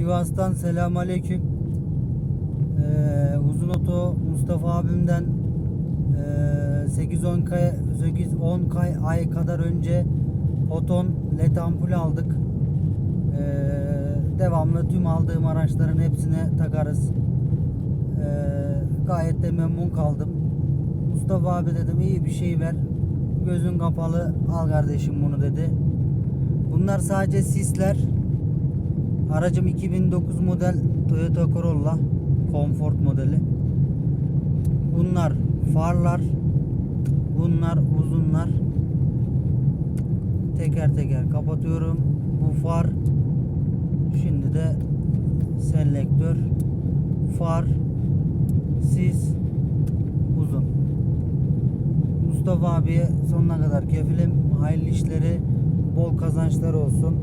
Sivas'tan selam aleyküm. Ee, uzun oto Mustafa abimden ee, 8-10 kay 8-10 kay ay kadar önce Oton led ampul aldık. Ee, devamlı tüm aldığım araçların hepsine takarız. Ee, gayet de memnun kaldım. Mustafa abi dedim iyi bir şey ver. Gözün kapalı al kardeşim bunu dedi. Bunlar sadece sisler. Aracım 2009 model Toyota Corolla Comfort modeli. Bunlar farlar. Bunlar uzunlar. Teker teker kapatıyorum. Bu far. Şimdi de selektör. Far. Sis. Uzun. Mustafa abiye sonuna kadar kefilim. Hayırlı işleri, bol kazançları olsun.